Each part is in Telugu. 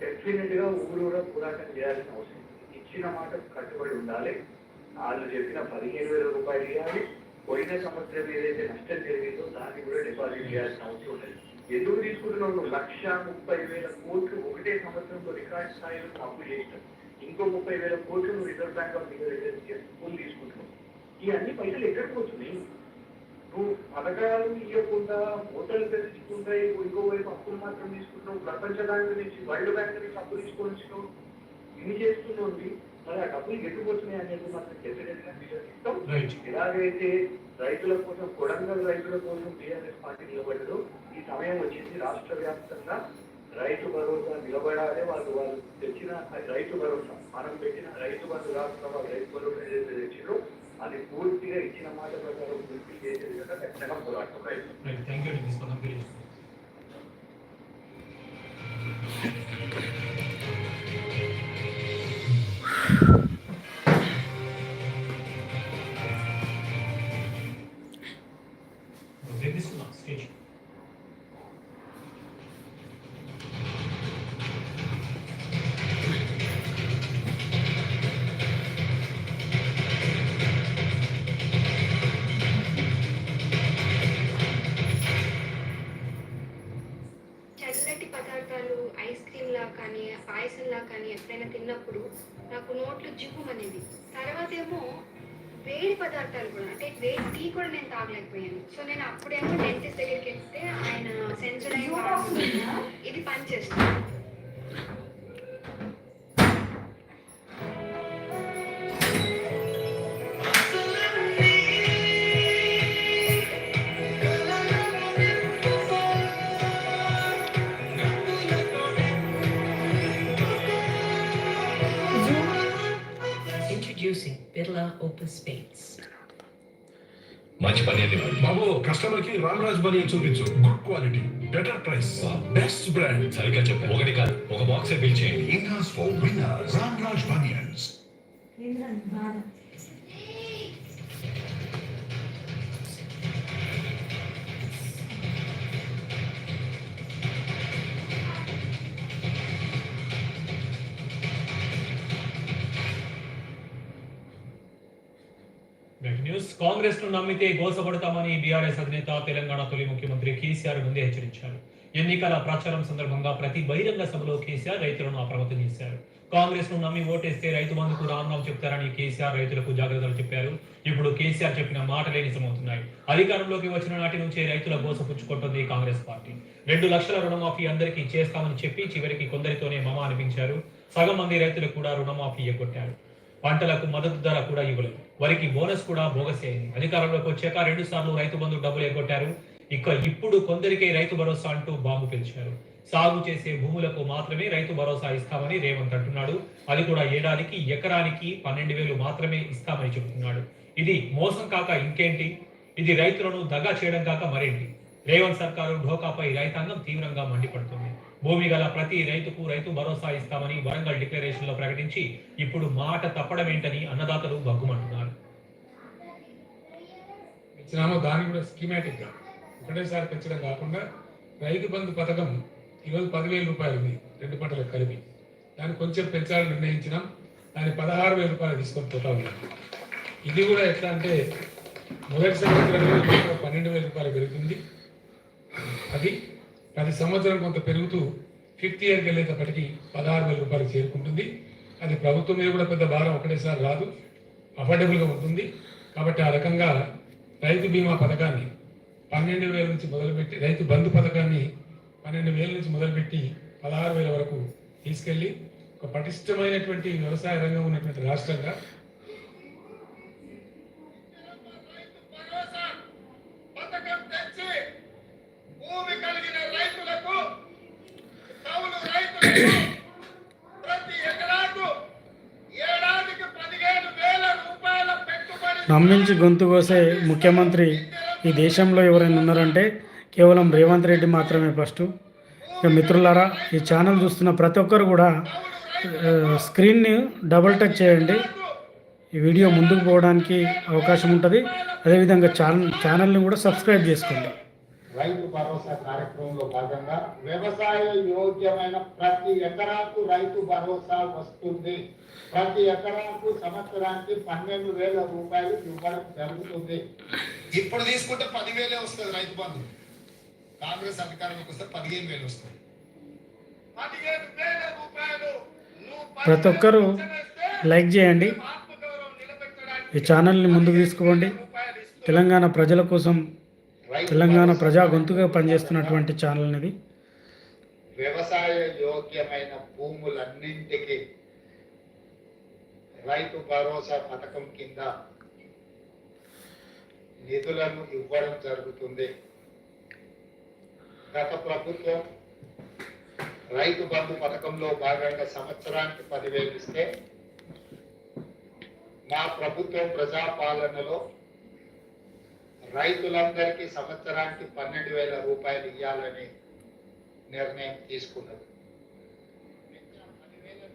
డెఫినెట్గా ఊరూరా పోరాటం చేయాల్సిన అవసరం. ఇచ్చిన మాట కట్టుబడి ఉండాలి. వాళ్ళు చెప్పిన పదిహేను వేల రూపాయలు ఇవ్వాలి. పోయిన సంవత్సరం ఏదైతే నష్టం జరిగిందో దాన్ని కూడా డిపాజిట్ చేయాల్సిన అవసరం ఉన్నది ఎందుకు తీసుకుంటున్నావు నువ్వు లక్ష ముప్పై వేల కోట్లు ఒకటే సంవత్సరంలో రికార్డ్ స్థాయిలో అప్పు చేసినావు ఇంకో ముప్పై వేల కోట్లు రిజర్వ్ బ్యాంక్ ఆఫ్ ఇండియా అప్పులు తీసుకుంటున్నావు. ఈ అన్ని పైసలు ఎక్కడికి పోతున్నాయి? నువ్వు పథకాలు ఇవ్వకుండా హోటల్ ఇంకో వైపు అప్పులు మాత్రం తీసుకుంటున్నావు. ప్రపంచ బ్యాంక్ నుంచి వరల్డ్ బ్యాంక్ నుంచి అప్పులు తీసుకొని వచ్చినావు. ఇన్ని చేస్తున్నావు మరి ఆ డబ్బులు ఎట్టుపోతున్నాయి అనేది మాత్రం రైట్ ఎలాగైతే రైతుల కోసం కొడంగల్ రైతుల కోసం టీఆర్ఎస్ పార్టీ నిలబడదు ఈ సమయం వచ్చింది రాష్ట్ర వ్యాప్తంగా రైతు భరోసా నిలబడాలి వాళ్ళు. వాళ్ళు తెచ్చిన రైతు భరోసా మనం పెట్టిన రైతు బంధు రాష్ట్ర వాళ్ళు రైతు భరోసా ఏదైతే తెచ్చిందో అది పూర్తిగా ఇచ్చిన మాట ప్రకారం పూర్తి చేసేది కదా ఖచ్చితంగా పోరాటం. రైట్ థ్యాంక్ యూ ఎప్పుడైనా తిన్నప్పుడు నాకు నోట్లో జివ్వుమనేది తర్వాత ఏమో వేడి పదార్థాలు కూడా అంటే వేడి టీ కూడా నేను తాగలేకపోయాను. సో నేను అప్పుడేమో డెంటిస్ట్ దగ్గరికి వెళ్తే ఆయన సెన్సరైన్ ఇది పనిచేస్తుంది. Birla Opus Spades. మంచి. బాబు కస్టమర్కి రామ్ రాజ్ బనియన్ చూపించు good quality better price best brand సరిగ్గా చెప్పారు ఒకటి కాదు ఒక బాక్స్ బిల్ చేయండి Winners for winners. Ram Raj Bunions. Break news కాంగ్రెస్ను నమ్మితే గోసపడతామని బీఆర్ఎస్ అధినేత తెలంగాణ తొలి ముఖ్యమంత్రి కేసీఆర్ ముందే హెచ్చరించారు. ఎన్నికల ప్రచారం సందర్భంగా ప్రతి బహిరంగ సభలో కేసీఆర్ రైతులను అప్రమత్తం చేశారు. కాంగ్రెస్ను నమ్మి ఓటేస్తే రైతు బంధుకు రామరావు చెప్తారని కేసీఆర్ రైతులకు జాగ్రత్తలు చెప్పారు. ఇప్పుడు కేసీఆర్ చెప్పిన మాటలే నిజమవుతున్నాయి. అధికారంలోకి వచ్చిన నాటి నుంచే రైతుల గోసపుచ్చుకుంటుంది కాంగ్రెస్ పార్టీ. రెండు లక్షల రుణమాఫీ అందరికీ చేస్తామని చెప్పి చివరికి కొందరితోనే మమ అనిపించారు. సగం మంది రైతులకు కూడా రుణమాఫీ ఎగ్గొట్టారు. పంటలకు మద్దతు ధర కూడా ఇవ్వలేదు. వారికి బోనస్ కూడా బోగస్ అయింది. అధికారంలోకి వచ్చాక రెండు సార్లు రైతు బంధు డబ్బులు ఎగ్గొట్టారు. ఇక ఇప్పుడు కొందరికే రైతు భరోసా అంటూ బాంబు పిలిచారు. సాగు చేసే భూములకు మాత్రమే రైతు భరోసా ఇస్తామని రేవంత్ అంటున్నాడు. అది కూడా ఏడాదికి ఎకరానికి పన్నెండు వేలు మాత్రమే ఇస్తామని చెబుతున్నాడు. ఇది మోసం కాక ఇంకేంటి? ఇది రైతులను దగా చేయడం కాక మరేంటి? రేవంత్ సర్కారు ఢోకాపై రైతాంగం తీవ్రంగా మండిపడుతుంది. భూమి గల ప్రతి రైతుకు రైతు భరోసా ఇస్తామని వరంగల్ డిక్లరేషన్లో ప్రకటించి ఇప్పుడు మాట తప్పడం ఏంటని అన్నదాతలు బగ్గుమంటున్నారు ఇచ్చినామో దాన్ని కూడా స్కీమాటిక్గా ఒకటేసారి పెంచడం కాకుండా రైతు బంధు పథకం ఈరోజు పదివేల రూపాయలు ఉంది రెండు పంటలకు కలిపి. దాన్ని కొంచెం పెంచాలని నిర్ణయించినాం. దాన్ని పదహారు వేల రూపాయలు తీసుకొని పోతా ఉన్నాం. ఇది కూడా ఎట్లా అంటే మొదటి సంవత్సరం పన్నెండు వేల రూపాయలు పెరుగుతుంది. అది ప్రతి సంవత్సరం కొంత పెరుగుతూ ఫిఫ్త్ ఇయర్కి వెళ్ళేటప్పటికి పదహారు వేల రూపాయలు చేరుకుంటుంది. అది ప్రభుత్వం మీద కూడా పెద్ద భారం ఒకటేసారి రాదు. అఫోర్డబుల్గా ఉంటుంది. కాబట్టి ఆ రకంగా రైతు బీమా పథకాన్ని పన్నెండు వేల నుంచి మొదలుపెట్టి రైతు బంధు పథకాన్ని పన్నెండు వేల నుంచి మొదలుపెట్టి పదహారు వేల వరకు తీసుకెళ్ళి ఒక పటిష్టమైనటువంటి వ్యవసాయ రంగం ఉన్నటువంటి రాష్ట్రంగా పథకం తెచ్చి భూమి కలిగిన రైతులకు కౌలు రైతులకు ప్రతి ఎకరాకు ఏడాదికి పదిహేను వేల రూపాయల పెట్టుబడి గొంతు కోసే ముఖ్యమంత్రి ఈ దేశంలో ఎవరైనా ఉన్నారంటే కేవలం రేవంత్ రెడ్డి మాత్రమే ఫస్ట్. ఇక మిత్రులారా ఈ ఛానల్ చూస్తున్న ప్రతి ఒక్కరు కూడా స్క్రీన్ని డబుల్ టచ్ చేయండి. ఈ వీడియో ముందుకు పోవడానికి అవకాశం ఉంటుంది. అదేవిధంగా ఛానల్ ఛానల్ని కూడా సబ్స్క్రైబ్ చేసుకోండి. రైతు భరోసా కార్యక్రమంలో భాగంగా వ్యవసాయ యోగ్యమైన ప్రతి ఎకరాకు రైతు భరోసా వస్తుంది. ప్రతి ఎకరాకు సంవత్సరానికి పన్నెండు వేల రూపాయలు ఇవ్వడం జరుగుతుంది. ఇప్పుడు తీసుకుంటే పదివేలే వస్తుంది రైతు బంధు. కాంగ్రెస్ అధికారంలోకి వస్తే పదిహేను వేలు వస్తుంది. పదిహేను వేల రూపాయలు నువ్వు ప్రతి ఒక్కరూ లైక్ చేయండి. ఈ ఛానల్ని ముందుకు ఇస్తూ తెలంగాణ ప్రజల కోసం తెలంగాణ ప్రజా గొంతుగా పనిచేస్తున్నటువంటి ఛానల్ అనేది వ్యవసాయ యోగ్యమైన భూములన్నింటికి రైతు భరోసా పథకం కింద నిధులను ఇవ్వడం జరుగుతుంది. గత ప్రభుత్వం రైతు బంధు పథకంలో భాగంగా సంవత్సరానికి పదివేలు ఇస్తే మా ప్రభుత్వం ప్రజాపాలనలో రైతులందరికీ సంవత్సరానికి పన్నెండు వేల రూపాయలు ఇవ్వాలని నిర్ణయం తీసుకున్నది పదిహేను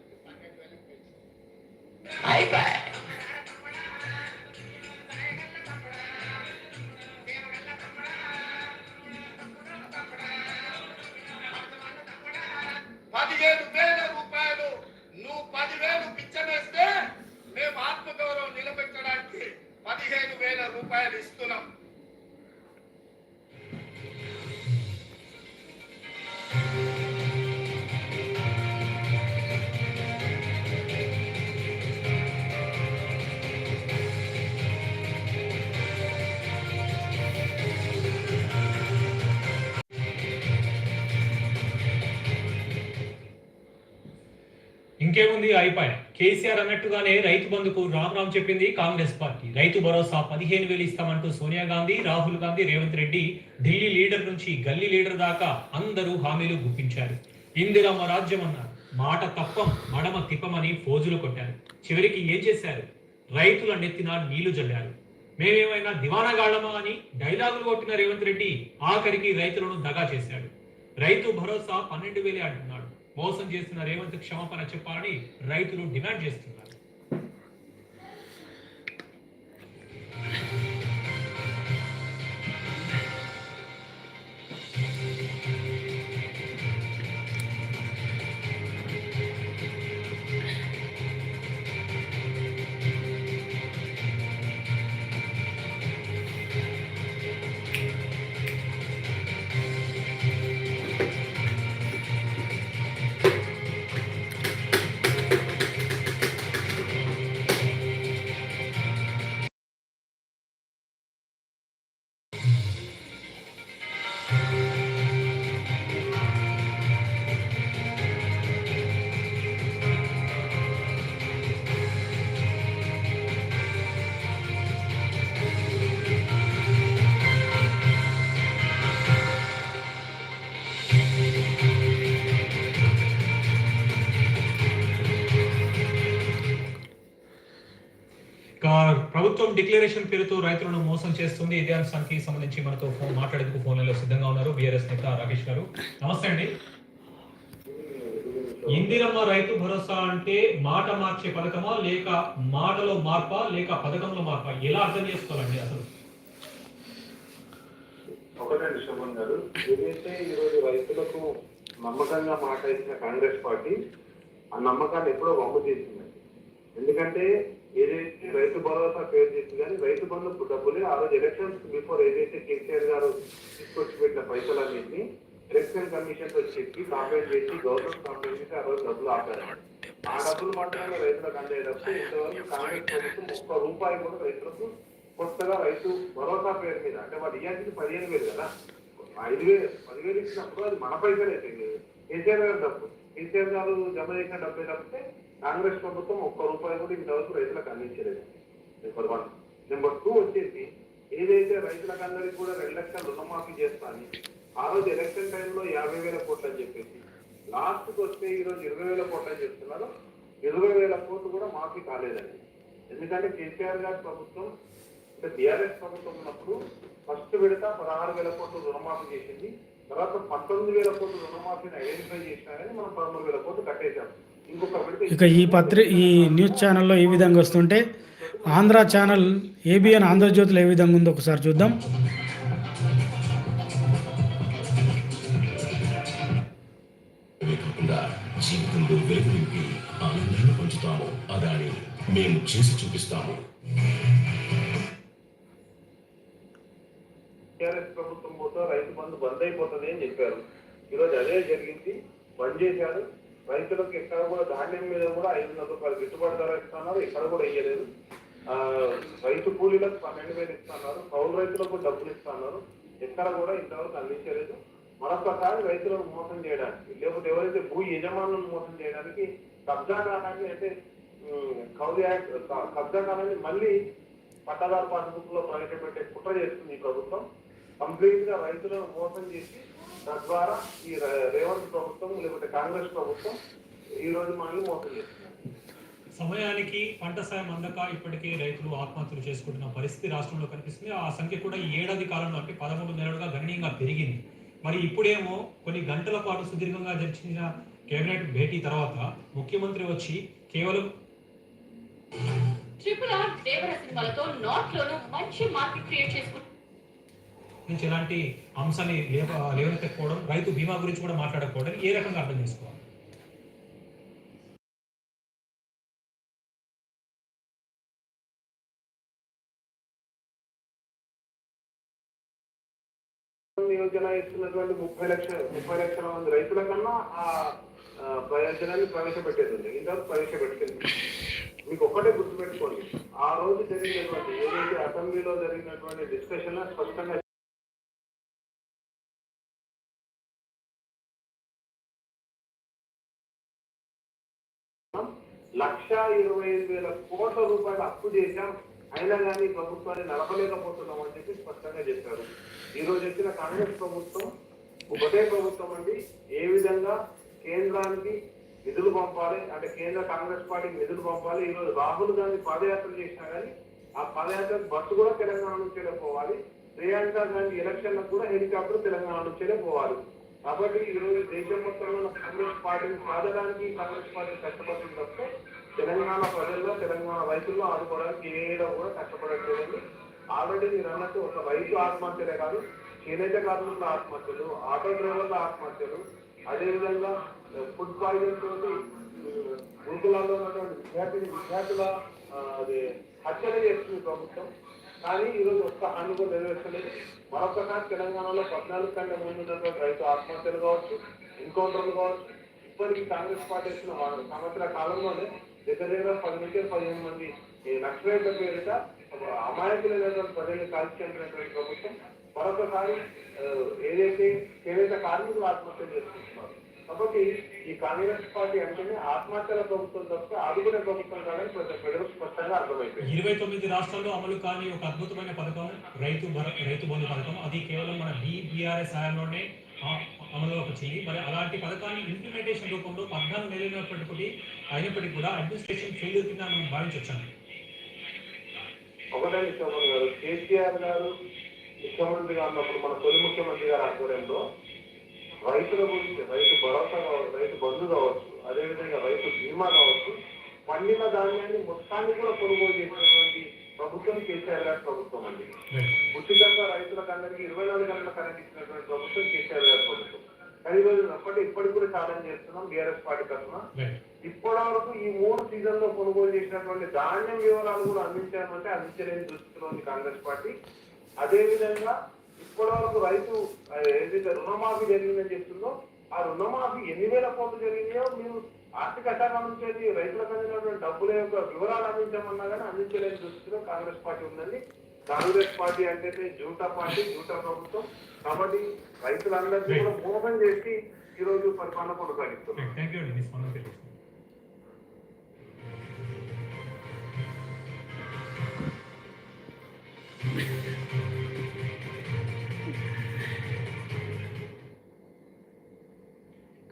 ఇంకేముంది? అయిపోయి కేసీఆర్ అన్నట్టుగానే రైతు బంధుకు రామ్ రామ్ చెప్పింది కాంగ్రెస్ పార్టీ. రైతు భరోసా పదిహేను వేలు ఇస్తామంటూ సోనియా గాంధీ రాహుల్ గాంధీ రేవంత్ రెడ్డి ఢిల్లీ లీడర్ నుంచి గల్లీ లీడర్ దాకా అందరూ హామీలు గుప్పించారు. ఇందిరమ్మ రాజ్యం అన్నారు. మాట తప్పం మడమ తిప్పమని ఫోజులు కొట్టారు. చివరికి ఏం చేశారు? రైతుల నెత్తిన నీళ్ళు జల్లారు. మేమేమైనా దివానగాళ్ళమా అని డైలాగులు కొట్టిన రేవంత్ రెడ్డి ఆఖరికి రైతులను దగా చేశాడు. రైతు భరోసా పన్నెండు వేలే అంటున్నాడు. మోసం చేసిన రేవంత్ క్షమాపణ చెప్పాలని రైతులు డిమాండ్ చేస్తున్నారు. ప్రభుత్వం డిక్లరేషన్ పేరుతో రైతులను మోసం చేస్తుంది. ఇదే అంశానికి సంబంధించి మనతో ఫోన్ మాట్లాడేందుకు ఫోన్లో సిద్ధంగా ఉన్నారు బీఆర్ఎస్ నేత రాకేష్ గారు. నమస్తే అండి. ఇందిరమ్మ రైతు భరోసా అంటే మాట మార్చే పథకమా లేక మాటలో మార్పా లేక పథకంలో మార్పా? ఎలా అర్థం చేసుకోవాలండి అసలు? ఒకటండి శోభన్ గారు. ఏదైతే ఈరోజు రైతులకు నమ్మకంగా మాట ఇచ్చిన కాంగ్రెస్ పార్టీ ఆ నమ్మకాన్ని ఎప్పుడో వమ్ము చేసింది ఎందుకంటే ఏదైతే రైతు భరోసా పేరు చేసి కానీ రైతు బంధుకు డబ్బులే ఆ రోజు ఎలక్షన్స్ బిఫోర్ ఏదైతే కేసీఆర్ గారు తీసుకొచ్చి పెట్టిన పైసలన్నింటినీ ఎలక్షన్ కమిషన్తో చెప్పి కాంప్లైంట్ చేసి గవర్నమెంట్ కాంప్లైంట్ చేసి ఆ రోజు డబ్బులు ఆపారు. ఆ డబ్బులు మాత్రమే రైతులకు అందేటప్పుడు ఇంతవరకు కాంగ్రెస్ ప్రభుత్వం ఒక్క రూపాయి కూడా రైతులకు కొత్తగా రైతు భరోసా పేరు మీద అంటే వాడు ఇయ్యాల్సింది పదిహేను వేలు కదా. ఐదు వేలు పదివేలు ఇచ్చినప్పుడు అది మన పైసలు. అయితే కేసీఆర్ గారు డబ్బు. కేసీఆర్ గారు జమ చేసిన డబ్బే తప్పితే కాంగ్రెస్ ప్రభుత్వం ఒక్క రూపాయి కూడా ఇంతవరకు రైతులకు అందించలేదు. Number one. నెంబర్ టూ వచ్చేసి ఏదైతే రైతులకు అందరికీ కూడా రెండు లక్షల రుణమాఫీ చేస్తాను ఆ రోజు ఎలక్షన్ టైంలో యాభై వేల కోట్లు అని చెప్పేసి లాస్ట్కి వస్తే ఈరోజు ఇరవై వేల కోట్లు అని చెప్తున్నారు. ఇరవై వేల కోట్లు కూడా మాఫీ కాలేదండి. ఎందుకంటే కేసీఆర్ గారి ప్రభుత్వం అంటే బీఆర్ఎస్ ప్రభుత్వం ఉన్నప్పుడు ఫస్ట్ విడత పదహారు వేల కోట్లు రుణమాఫీ చేసింది. తర్వాత పంతొమ్మిది వేల రుణమాఫీని ఐడెంటిఫై మనం పదమూడు వేల కోట్లు ఇక ఈ పత్రి ఈ న్యూస్ ఛానల్లో ఏ విధంగా వస్తుంటే ఆంధ్ర ఛానల్ ఏబిఎన్ ఆంధ్రజ్యోతిలో ఏ విధంగా ఉందో ఒకసారి చూద్దాం. చూపిస్తాము. ప్రభుత్వం పోతే బంద్ అయిపోతుంది అని చెప్పారు. ఈరోజు అదే జరిగింది. బంద్ చేశారు. రైతులకు ఎక్కడ కూడా ధాన్యం మీద కూడా ఐదు వందల రూపాయలు గిట్టుబాటు ధర ఇస్తున్నారు. ఎక్కడ కూడా ఇయ్యలేదు. రైతు కూలీలకు పన్నెండు వేలు ఇస్తున్నారు. కౌలు రైతులకు డబ్బులు ఇస్తున్నారు. ఎక్కడ కూడా ఇంతవరకు అందించలేదు. మరొకసారి రైతులను మోసం చేయడానికి లేకపోతే ఎవరైతే భూ యజమానులను మోసం చేయడానికి కబ్జా కాలాన్ని అంటే కౌలు యాక్ట్ కబ్జా కాలాన్ని మళ్ళీ పట్టాదారు పాస్బుక్లో ప్రవేశపెట్టే కుట్ర చేస్తుంది ఈ ప్రభుత్వం. కంప్లీట్గా రైతులను మోసం చేసి తద్వారా ఈ రేవంత్ ప్రభుత్వం లేకపోతే కాంగ్రెస్ ప్రభుత్వం ఈ రోజు మనల్ని మోసం చేస్తుంది. సమయానికి పంట సాయం అందక ఇప్పటికే రైతులు ఆత్మహత్యలు చేసుకుంటున్న పరిస్థితి రాష్ట్రంలో కనిపిస్తుంది. ఆ సంఖ్య కూడా ఈ ఏడాది కాలంలో అంటే పదమూడు నెలలుగా గణనీయంగా పెరిగింది. మరి ఇప్పుడేమో కొన్ని గంటల పాటు సుదీర్ఘంగా జరిచిన కేబినెట్ భేటీ తర్వాత ముఖ్యమంత్రి వచ్చి కేవలం ట్రిపుల్ ఆర్ దేవర సినిమాలతో నార్త్ లోను మంచి మార్కెట్ క్రియేట్ చేసుకుంటున్నారు నుంచి ఎలాంటి అంశాన్ని లేవ లేవనెత్తకపోవడం రైతు బీమా గురించి కూడా మాట్లాడకపోవడం ఏ రకంగా అర్థం చేసుకోవాలి? యోజన ఇస్తున్నటువంటి ముప్పై లక్షల ముప్పై లక్షల మంది రైతుల కన్నా ఆ ప్రయోజనాన్ని ప్రవేశపెట్టేది. ఇంతవరకు ప్రవేశపెట్టలేదు మీకు ఒక్కటే గుర్తుపెట్టుకోండి. ఆ రోజు జరిగినటువంటి ఏదైతే అసెంబ్లీలో జరిగినటువంటి డిస్కషన్ స్పష్టంగా ఇరవై ఐదు వేల కోట్ల రూపాయలు అప్పు చేశాం. అయినా కానీ ప్రభుత్వాన్ని నడపలేకపోతున్నాం అని చెప్పి స్పష్టంగా చెప్పారు. ఈ రోజు వచ్చిన కాంగ్రెస్ ప్రభుత్వం ఒకటే ప్రభుత్వం అండి ఏ విధంగా కేంద్రానికి నిధులు పంపాలి అంటే కేంద్ర కాంగ్రెస్ పార్టీకి నిధులు పంపాలి ఈ రోజు రాహుల్ గాంధీ పాదయాత్ర చేసినా కానీ ఆ పాదయాత్ర బస్సు కూడా తెలంగాణ నుంచే పోవాలి. ప్రియాంక గాంధీ ఎలక్షన్లకు కూడా హెలికాప్టర్ తెలంగాణ నుంచే పోవాలి. కాబట్టి ఈ రోజు దేశం మొత్తంలో కాంగ్రెస్ పార్టీని సాధడానికి కాంగ్రెస్ పార్టీ కష్టపడుతుంది తప్ప తెలంగాణ ప్రజల్లో తెలంగాణ రైతుల్లో ఆదుకోవడానికి ఏదో కూడా కష్టపడట్లేదండి ఆల్రెడీ మీరు అన్నట్టు ఒక రైతు ఆత్మహత్యలే కాదు చేనేత కార్మికుల ఆత్మహత్యలు ఆటో డ్రైవర్ల ఆత్మహత్యలు అదేవిధంగా ఫుడ్ పాయిజన్ తోటి గురుకులాల్లో ఉన్నటువంటి విద్యార్థిని విద్యార్థుల అది హత్యలు చేస్తుంది ప్రభుత్వం. కానీ ఈరోజు ఒక్క హామీ కూడా నెరవేర్చలేదు. మరొకసారి తెలంగాణలో పద్నాలుగు కంటే ముందు ఉన్నటువంటి రైతు ఆత్మహత్యలు కావచ్చు ఎన్కౌంటర్లు కావచ్చు ఇప్పటికీ కాంగ్రెస్ పార్టీ వచ్చిన వాళ్ళు సంవత్సర కాలంలోనే దగ్గర దగ్గర పది నుంచి పదిహేను మంది. ఈ నక్సలైట్ల పేరిట అమాయకులైనటువంటి ప్రజల్ని కాల్చినటువంటి ప్రభుత్వం మరొకసారి ఏదైతే ఏదైతే కార్మికులు ఆత్మహత్య చేసుకుంటున్నారు. కాబట్టి ఈ కాంగ్రెస్ పార్టీ అంటేనే ఆత్మహత్యల ప్రభుత్వం తప్ప ఆదుకునే ప్రభుత్వం కాదని ప్రతి ప్రజలకు స్పష్టంగా అర్థమైపోయింది. ఇరవై తొమ్మిది రాష్ట్రాల్లో అమలు కాని ఒక అద్భుతమైన పథకం రైతు రైతు బంధు పథకం. అది కేవలం మన బీఆర్ఎస్ హయాంలోనే అమలులోకి వచ్చింది. మరి అలాంటి పథకాన్ని ఇంప్లిమెంటేషన్ రూపంలో పద్నాలుగు నెలలైనప్పటికీ అయినప్పటికీ కూడా అడ్మినిస్ట్రేషన్ ఫెయిల్యూర్ కింద మనం భావించవచ్చాను ఒకటండి శోభన్ గారు కేసీఆర్ గారు ముఖ్యమంత్రిగా ఉన్నప్పుడు మన తొలి ముఖ్యమంత్రి గారి ఆధ్వర్యంలో రైతుల గురించి రైతు భరోసా కావచ్చు రైతు బంధు కావచ్చు అదేవిధంగా రైతు బీమా కావచ్చు పండిన ధాన్యాన్ని మొత్తాన్ని కూడా కొనుగోలు చేసినటువంటి ప్రభుత్వం కేసీఆర్ గారి ప్రభుత్వం అండి. ఉచితంగా రైతులకు అందరికీ ఇరవై నాలుగు గంటల కరెంట్ ఇచ్చినటువంటి ప్రభుత్వం కేసీఆర్ గారి ప్రభుత్వం. రోజు అప్పటి ఇప్పటికి కూడా ఛాలెంజ్ చేస్తున్నాం బీఆర్ఎస్ పార్టీ తరఫున. ఇప్పటి వరకు ఈ మూడు సీజన్లో కొనుగోలు చేసినటువంటి ధాన్యం వివరాలు కూడా అందించామంటే అందించలేని దుస్థితిలో ఉంది కాంగ్రెస్ పార్టీ. అదే విధంగా ఇప్పటి వరకు రైతు ఏదైతే రుణమాఫీ జరిగిందని చెప్తుందో ఆ రుణమాఫీ ఎన్ని వేల కోట్లు జరిగినాయో మేము ఆర్థిక శాఖ నుంచి రైతులకు అందినటువంటి డబ్బుల యొక్క వివరాలు అందించామన్నా కానీ అందించలేని దుస్థితిలో కాంగ్రెస్ పార్టీ ఉందండి. కాంగ్రెస్ పార్టీ అంటే జూటా పార్టీ జూటా ప్రభుత్వం. కాబట్టి రైతులందరినీ కూడా మోసం చేసి ఈ రోజు పరిపాలన కొనసాగిస్తున్నారు. థ్యాంక్ యూ అండి మీ స్పందన తెలియజేస్తున్నారు.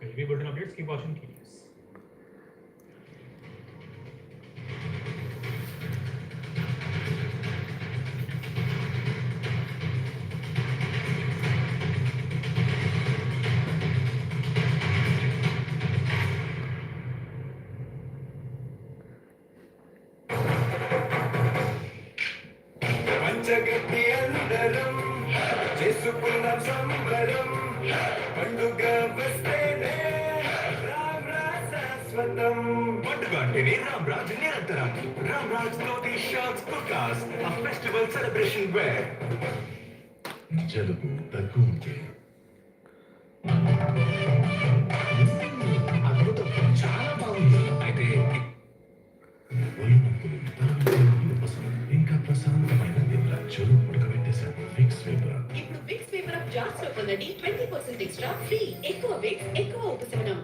Okay, we build updates, keep watching పండుగ అంటేనే రామ్ రాజ్ నిరంతరం కుర్తాస్ ఆ ఫెస్టివల్ సెలబ్రేషన్ వేర్ జలుబు దగ్గు ఉంటే అద్భుతం. చాలా బాగుంది. అయితే ఇంకా ప్రశాంతమైన నిద్ర. చెరువు ఉడకబెట్టేశాను ఫిక్స్ వేపర్ ఇప్పుడు బిగ్స్ పేపర్ ఆఫ్ జార్స్లో పొందండి ట్వంటీ పర్సెంట్ ఎక్స్ట్రా ఫ్రీ ఎక్కువ బిగ్స్ ఎక్కువ ఉపశమనం.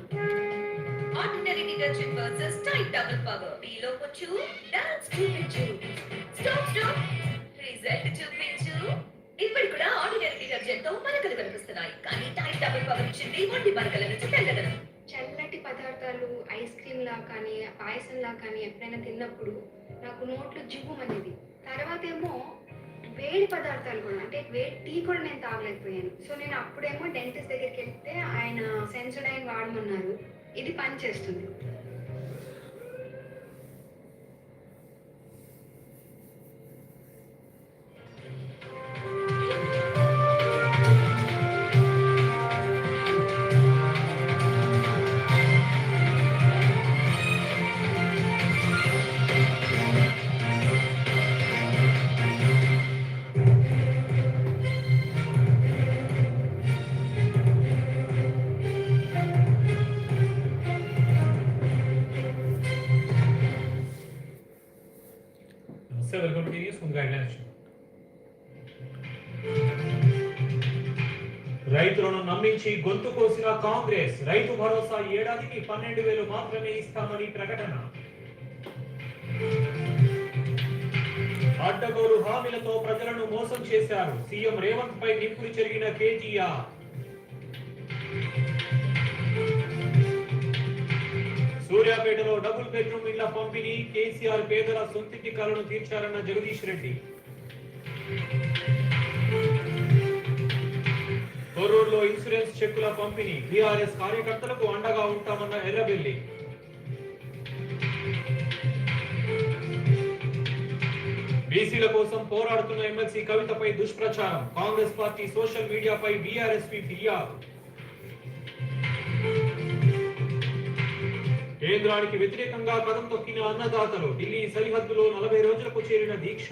Detergent versus Tide double power మీలో వచ్చు డాన్స్ చూపించు స్టాప్ స్టాప్ రిజల్ట్ చూపించు ఇప్పుడు కూడా ఆర్డినరీ డిటర్జెంట్తో మరకలు కనిపిస్తున్నాయి కానీ టైట్ డబుల్ పవర్ ఇచ్చింది ఒంటి మరకల నుంచి తెల్లగలను చల్లటి పదార్థాలు ఐస్ క్రీమ్ లా కానీ పాయసం లా కానీ ఎప్పుడైనా తిన్నప్పుడు నాకు నోట్లో జివ్వు అనేది తర్వాత ఏమో వేడి పదార్థాలు కూడా అంటే వేడి టీ కూడా నేను తాగలేకపోయాను. సో నేను అప్పుడేమో డెంటిస్ట్ దగ్గరికి వెళ్తే ఆయన సెన్సోడైన్ వాడమన్నారు. ఇది పని చేస్తుంది రైతులను గొంతు కోసిన కాంగ్రెస్ రైతు భరోసా ఏడాదికి పన్నెండు వేలు మాత్రమే ఇస్తామని ప్రకటన. అడ్డగోలు హామీలతో ప్రజలను మోసం చేశారు. సీఎం రేవంత్ పై నిప్పులు చెరిగిన కేటీఆర్. సూర్యాపేటలో డబుల్ బెడ్రూమ్ ఇళ్ళ పంపిణీ కేసీఆర్ పేదల సొంతింటి కలను తీర్చారన్న జగదీష్ రెడ్డి. కొరూరులో ఇన్సూరెన్స్ చెక్కుల పంపిణీ. బీఆర్ఎస్ కార్యకర్తలకు అండగా ఉంటామన్న ఎర్రబెల్లి. బీసీల కోసం పోరాడుతున్న ఎమ్మెల్సీ కవితపై దుష్ప్రచారం. కాంగ్రెస్ పార్టీ సోషల్ మీడియాపై బీఆర్ఎస్పీ ఫిర్యాదు. కేంద్రానికి వ్యతిరేకంగా కదం తొక్కిన అన్నదాతలు ఢిల్లీ సరిహద్దులో నలభై రోజులకు చేరిన దీక్ష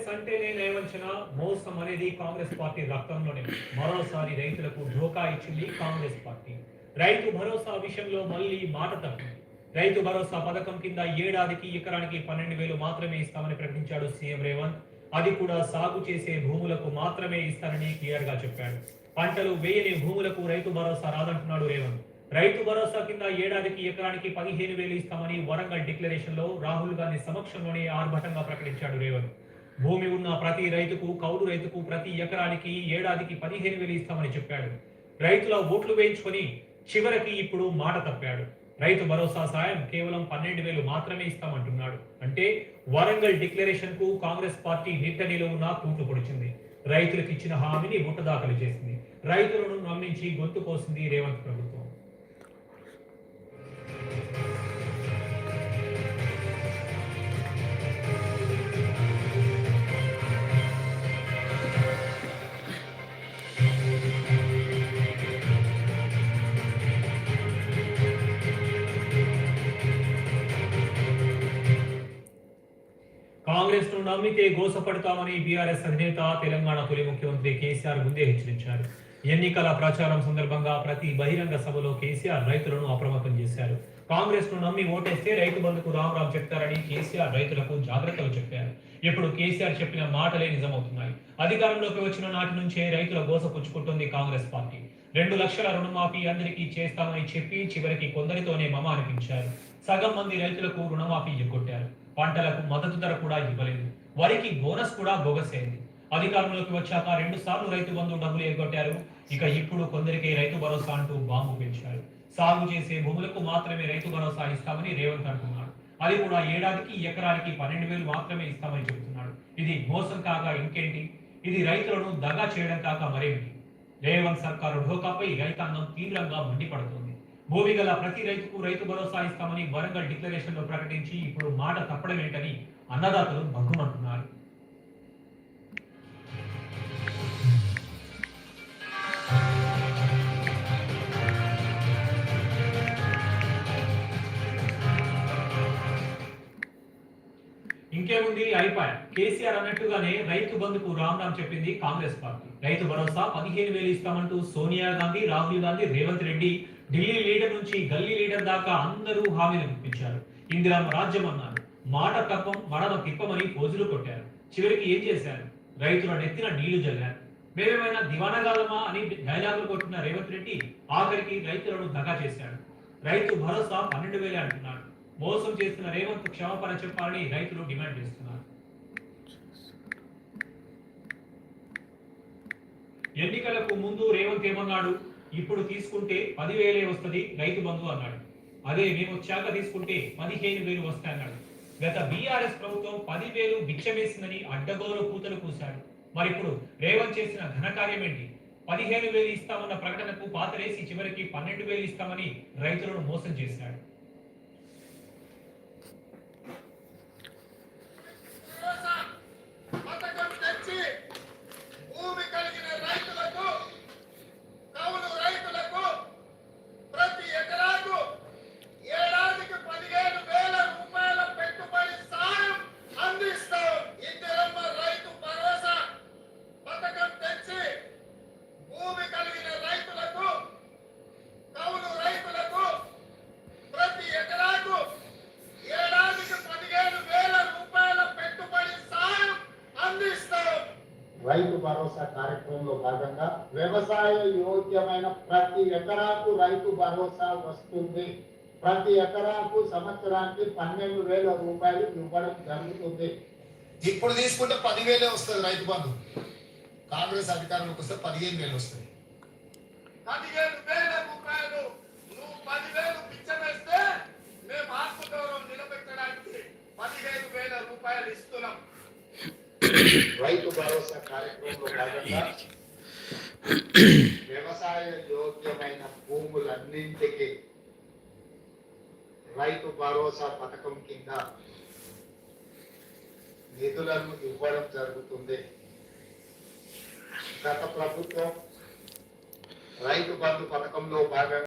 కాంగ్రెస్ అంటేనే నయవంచన మోసం అనేది కాంగ్రెస్ పార్టీ రక్తంలోనే మరోసారి రైతులకు ఢోకా ఇచ్చింది కాంగ్రెస్ పార్టీ. రైతు భరోసా విషయంలో మళ్ళీ మాట తప్పింది. రైతు భరోసా పథకం కింద ఏడాదికి ఎకరానికి పన్నెండు వేలు మాత్రమే ఇస్తామని ప్రకటించాడు సీఎం రేవంత్. అది కూడా సాగు చేసే భూములకు మాత్రమే ఇస్తానని క్లియర్గా చెప్పాడు. పంటలు వేయని భూములకు రైతు భరోసా రాదంటున్నాడు రేవంత్. రైతు భరోసా కింద ఏడాదికి ఎకరానికి పదిహేను వేలు ఇస్తామని వరంగల్ డిక్లరేషన్లో రాహుల్ గాంధీ సమక్షంలోనే ఆర్భటంగా ప్రకటించాడు రేవంత్. భూమి ఉన్న ప్రతి రైతుకు కౌలు రైతుకు ప్రతి ఎకరానికి ఏడాదికి పదిహేను వేలు ఇస్తామని చెప్పాడు. రైతుల ఓట్లు వేయించుకొని చివరికి ఇప్పుడు మాట తప్పాడు. రైతు భరోసా సాయం కేవలం పన్నెండు వేలు మాత్రమే ఇస్తామంటున్నాడు. అంటే వరంగల్ డిక్లరేషన్కు కాంగ్రెస్ పార్టీ నిట్ట నిలువున కూట్లు పొడిచింది. రైతులకు ఇచ్చిన హామీని ముట్టదాఖలు చేసింది. రైతులను నమ్మించి గొంతు కోసింది రేవంత్ ప్రభుత్వం. కాంగ్రెస్ను నమ్మితే గోసపడతామని బీఆర్ఎస్ అధినేత తెలంగాణ తొలి ముఖ్యమంత్రి కేసీఆర్ ముందే హెచ్చరించారు. ఎన్నికల ప్రచారం సందర్భంగా ప్రతి బహిరంగ సభలో కేసీఆర్ రైతులను అప్రమత్తం చేశారు. కాంగ్రెస్ను నమ్మి ఓటేస్తే రైతు బంధుకు రామ్ రామ్ చెప్తారని కేసీఆర్ రైతులకు జాగ్రత్తలు చెప్పారు. ఇప్పుడు కేసీఆర్ చెప్పిన మాటలే నిజమవుతున్నాయి. అధికారంలోకి వచ్చిన నాటి నుంచే రైతుల గోస పుచ్చుకుంటుంది కాంగ్రెస్ పార్టీ. రెండు లక్షల రుణమాఫీ అందరికీ చేస్తామని చెప్పి చివరికి కొందరితోనే మమ అనిపించారు. సగం మంది రైతులకు రుణమాఫీ ఎగ్గొట్టారు. పంటలకు మద్దతు ధర కూడా ఇవ్వలేదు. వరికి బోనస్ కూడా బొగసైంది. అధికారంలోకి వచ్చాక రెండు సార్లు రైతు బంధు డబ్బులు ఎగ్గొట్టారు. ఇక ఇప్పుడు కొందరికి రైతు భరోసా అంటూ బాంబు పెంచారు. సాగు చేసే భూములకు మాత్రమే రైతు భరోసా ఇస్తామని రేవంత్ అంటున్నాడు. అది కూడా ఏడాదికి ఎకరానికి పన్నెండు వేలు మాత్రమే ఇస్తామని చెబుతున్నాడు. ఇది మోసం కాక ఇంకేంటి? ఇది రైతులను దగా చేయడం కాక మరేమిటి? రేవంత్ సర్కారు ఢోకాపై రైతాంగం తీవ్రంగా మండిపడుతుంది. భూమి గల ప్రతి రైతుకు రైతు భరోసా ఇస్తామని వరంగల్ డిక్లరేషన్లో ప్రకటించి ఇప్పుడు మాట తప్పడం ఏంటని అన్నదాతలు భగ్గుమంటున్నారు. ఇంకేముంది? అయిపోయా కేసీఆర్ అన్నట్టుగానే రైతు బంధుకు రామ్ రామ్ చెప్పింది కాంగ్రెస్ పార్టీ. రైతు భరోసా పదిహేను వేలు ఇస్తామంటూ సోనియా గాంధీ రాహుల్ గాంధీ రేవంత్ రెడ్డి ఢిల్లీ లీడర్ నుంచి గల్లీ లీడర్ దాకా అందరూ హామీని ఇప్పించారు. ఇందిరామ రాజ్యం అన్నారు. మాట తప్పం మడమ తిప్పమని పోజులు కొట్టారు. చివరికి ఏం చేశారు? రైతుల నెత్తిన నీళ్ళు జల్లారు. మేమేమైనా దివానగాలమా అని డైలాగులు కొట్టిన రేవంత్ రెడ్డి ఆఖరికి రైతులను దగా చేశాడు. రైతు భరోసా పన్నెండు వేలే అంటున్నాడు. మోసం చేస్తున్న రేవంత్ క్షమాపణ చెప్పాలని రైతులు డిమాండ్ చేస్తున్నారు. ఎన్నికలకు ముందు రేవంత్ ఏమన్నాడు? ఇప్పుడు తీసుకుంటే పదివేలే వస్తది రైతు బంధు అన్నాడు. అదే మేము వచ్చాక తీసుకుంటే పదిహేను వేలు వస్తాయన్నాడు గత బీఆర్ఎస్ ప్రభుత్వం పదివేలు బిచ్చమేసిందని అడ్డగోలు కూతలు కూశాడు. మరి ఇప్పుడు రేవంత్ చేసిన ఘనకార్యం ఏంటి? పదిహేను వేలు ఇస్తామన్న ప్రకటనకు పాతరేసి చివరికి పన్నెండు వేలు ఇస్తామని రైతులను మోసం చేశాడు పథకం తెచ్చి భూమి కలిగిన రైతులకు కౌలు రైతులకు ప్రతి ఎకరాకు ఏడాదికి పదిహేను వేల రూపాయల పెట్టుబడి సాయం అందిస్తాం ఇందిరమ్మ రైతు భరోసా పథకం తెచ్చి భూమి కలిగిన రైతులకు కౌలు రైతులకు ప్రతి ఎకరాకు ఏడాదికి పదిహేను వేల రూపాయల పెట్టుబడి సాయం అందిస్తాం రైతు భరోసా కార్యక్రమంలో భాగంగా వ్యవసాయ యోగ్యమైన ప్రతి ఎకరాకు రైతు భరోసా వస్తుంది ఎకరాకు సంవత్సరానికి పన్నెండు వేల రూపాయలు ఇవ్వడం జరుగుతుంది. ఇప్పుడు తీసుకుంటే పదివేలే వస్తుంది రైతు బంధు. కాంగ్రెస్ అధికారంలోకి వస్తే పదిహేను వేలు వస్తుంది. పదిహేను వేల రూపాయలు. నువ్వు పదివేలు పిచ్చమేస్తే మేము ఆత్మగౌరవం నిలబెట్టడానికి పదిహేను వేల రూపాయలు ఇస్తున్నాం. రైతు భరోసా కార్యక్రమంలో భాగంగా వ్యవసాయ యోగ్యమైన భూములన్నింటికి రైతు భరోసా పథకం కింద నిధులను ఇవ్వడం జరుగుతుంది. గత ప్రభుత్వం రైతు బంధు పథకంలో భాగంగా